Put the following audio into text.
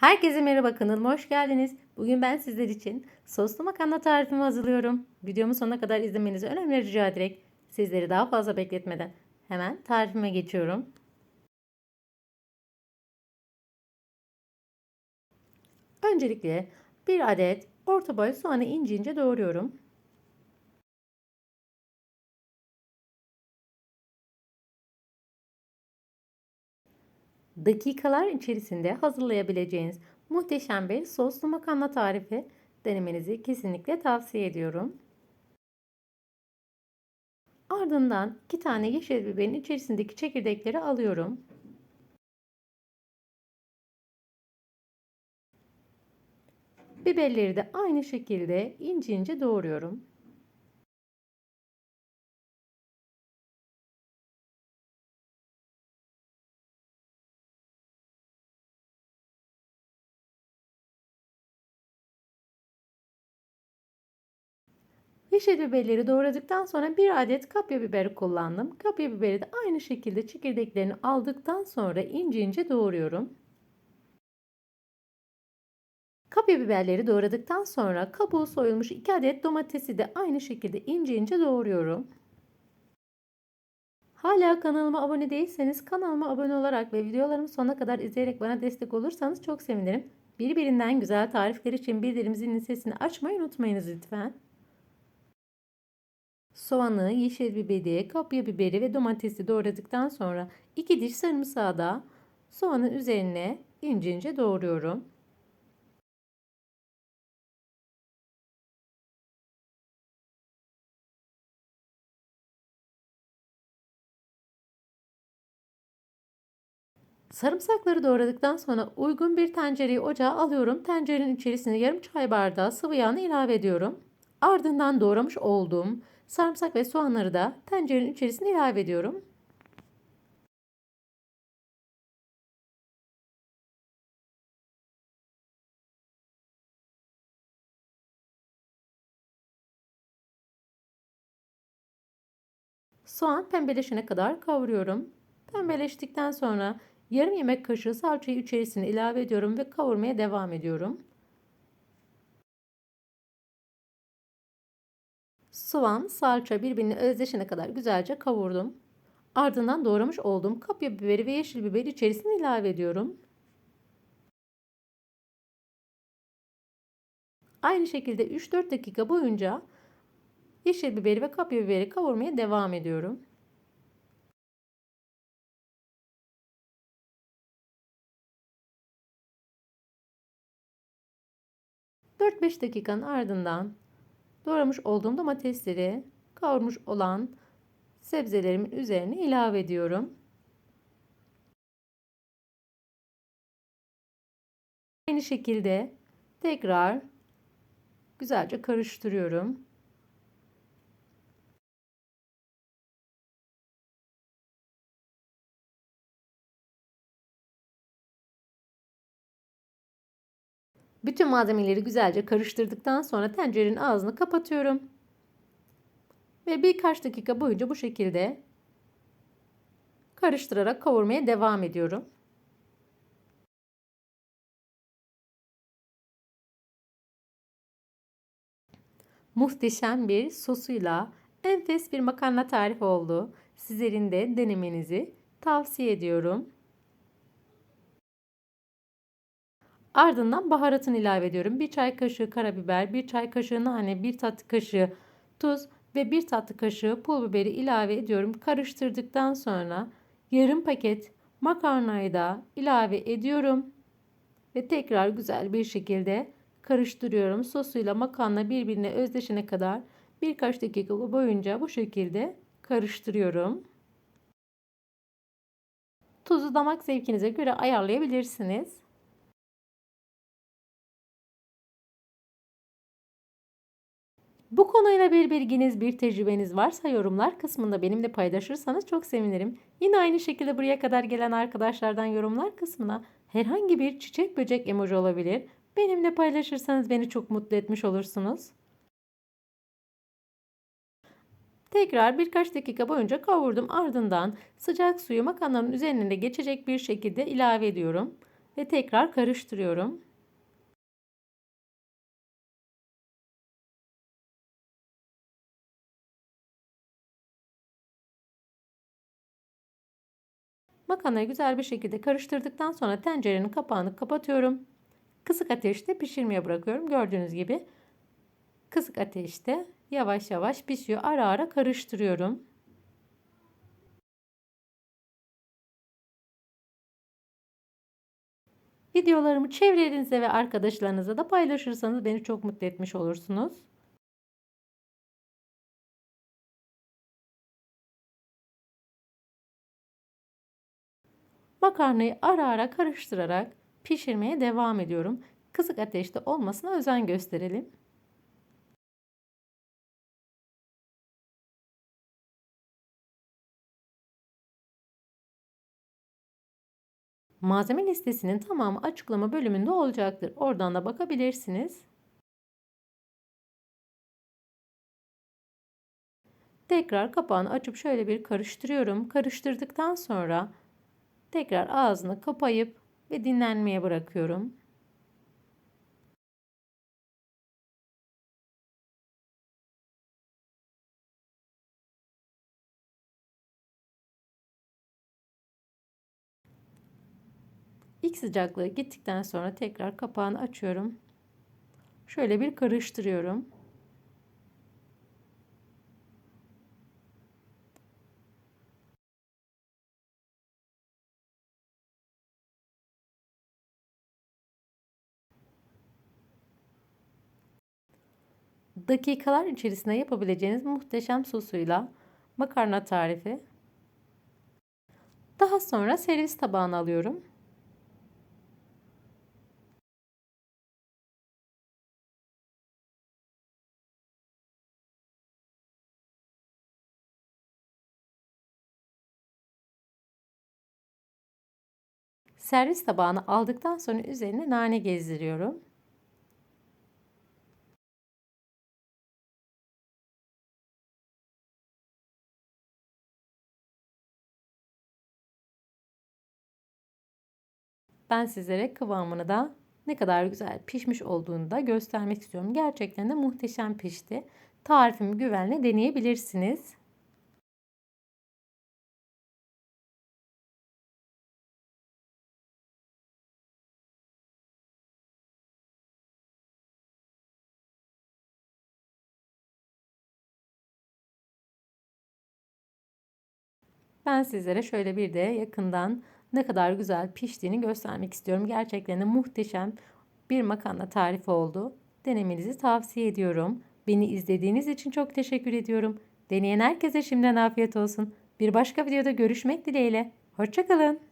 Herkese merhaba kanalıma hoş geldiniz. Bugün ben sizler için soslu makarna tarifimi hazırlıyorum. Videomu sonuna kadar izlemenizi önemli rica ederek sizleri daha fazla bekletmeden hemen tarifime geçiyorum. Öncelikle bir adet orta boy soğanı ince ince doğruyorum. Dakikalar içerisinde hazırlayabileceğiniz muhteşem bir soslu makarna tarifi denemenizi kesinlikle tavsiye ediyorum. Ardından iki tane yeşil biberin içerisindeki çekirdekleri alıyorum. Biberleri de aynı şekilde ince ince doğruyorum. Yeşil biberleri doğradıktan sonra bir adet kapya biberi kullandım. Kapya biberi de aynı şekilde çekirdeklerini aldıktan sonra ince ince doğruyorum. Kapya biberleri doğradıktan sonra kabuğu soyulmuş 2 adet domatesi de aynı şekilde ince ince doğruyorum. Hala kanalıma abone değilseniz kanalıma abone olarak ve videolarımı sonuna kadar izleyerek bana destek olursanız çok sevinirim. Birbirinden güzel tarifler için bildirimimizin sesini açmayı unutmayınız lütfen. Soğanı, yeşil biberi, kapya biberi ve domatesi doğradıktan sonra 2 diş sarımsağı da soğanın üzerine ince ince doğruyorum. Sarımsakları doğradıktan sonra uygun bir tencereyi ocağa alıyorum. Tencerenin içerisine yarım çay bardağı sıvı yağını ilave ediyorum. Ardından doğramış olduğum sarımsak ve soğanları da tencerenin içerisine ilave ediyorum. Soğan pembeleşene kadar kavuruyorum. Pembeleştikten sonra yarım yemek kaşığı salçayı içerisine ilave ediyorum ve kavurmaya devam ediyorum. Soğan, salça birbirine özleşene kadar güzelce kavurdum. Ardından doğramış olduğum kapya biberi ve yeşil biberi içerisine ilave ediyorum. Aynı şekilde 3-4 dakika boyunca yeşil biberi ve kapya biberi kavurmaya devam ediyorum. ...4-5 dakikanın ardından doğramış olduğum domatesleri kavurmuş olan sebzelerimin üzerine ilave ediyorum. Aynı şekilde tekrar güzelce karıştırıyorum. Bütün malzemeleri güzelce karıştırdıktan sonra tencerenin ağzını kapatıyorum. Ve birkaç dakika boyunca bu şekilde karıştırarak kavurmaya devam ediyorum. Muhteşem bir sosuyla enfes bir makarna tarifi oldu. Sizlerin de denemenizi tavsiye ediyorum. Ardından baharatını ilave ediyorum. Bir çay kaşığı karabiber, bir çay kaşığı nane, bir tatlı kaşığı tuz ve bir tatlı kaşığı pul biberi ilave ediyorum. Karıştırdıktan sonra yarım paket makarnayı da ilave ediyorum. Ve tekrar güzel bir şekilde karıştırıyorum. Sosuyla makarna birbirine özdeşene kadar birkaç dakika boyunca bu şekilde karıştırıyorum. Tuzu damak zevkinize göre ayarlayabilirsiniz. Bu konuyla bir bilginiz, bir tecrübeniz varsa yorumlar kısmında benimle paylaşırsanız çok sevinirim. Yine aynı şekilde buraya kadar gelen arkadaşlardan yorumlar kısmına herhangi bir çiçek böcek emoji olabilir. Benimle paylaşırsanız beni çok mutlu etmiş olursunuz. Tekrar birkaç dakika boyunca kavurdum. Ardından sıcak suyu makarnanın üzerine geçecek bir şekilde ilave ediyorum. ve tekrar karıştırıyorum. Makarnayı güzel bir şekilde karıştırdıktan sonra tencerenin kapağını kapatıyorum. Kısık ateşte pişirmeye bırakıyorum. Gördüğünüz gibi kısık ateşte yavaş yavaş pişiyor. Ara ara karıştırıyorum. Videolarımı çevrenize ve arkadaşlarınıza da paylaşırsanız beni çok mutlu etmiş olursunuz. Makarnayı ara ara karıştırarak pişirmeye devam ediyorum. Kısık ateşte olmasına özen gösterelim. Malzeme listesinin tamamı açıklama bölümünde olacaktır. Oradan da bakabilirsiniz. Tekrar kapağını açıp şöyle bir karıştırıyorum. Karıştırdıktan sonra tekrar ağzını kapayıp ve dinlenmeye bırakıyorum. İlk sıcaklığı gittikten sonra tekrar kapağını açıyorum. Şöyle bir karıştırıyorum. Dakikalar içerisinde yapabileceğiniz muhteşem sosuyla makarna tarifi. Daha sonra servis tabağına alıyorum. Servis tabağına aldıktan sonra üzerine nane gezdiriyorum. Ben sizlere kıvamını da ne kadar güzel pişmiş olduğunu da göstermek istiyorum. Gerçekten de muhteşem pişti. Tarifimi güvenle deneyebilirsiniz. Ben sizlere şöyle bir de yakından ne kadar güzel piştiğini göstermek istiyorum. Gerçekten de muhteşem bir makarna tarifi oldu. Denemenizi tavsiye ediyorum. Beni izlediğiniz için çok teşekkür ediyorum. Deneyen herkese şimdiden afiyet olsun. Bir başka videoda görüşmek dileğiyle. Hoşçakalın.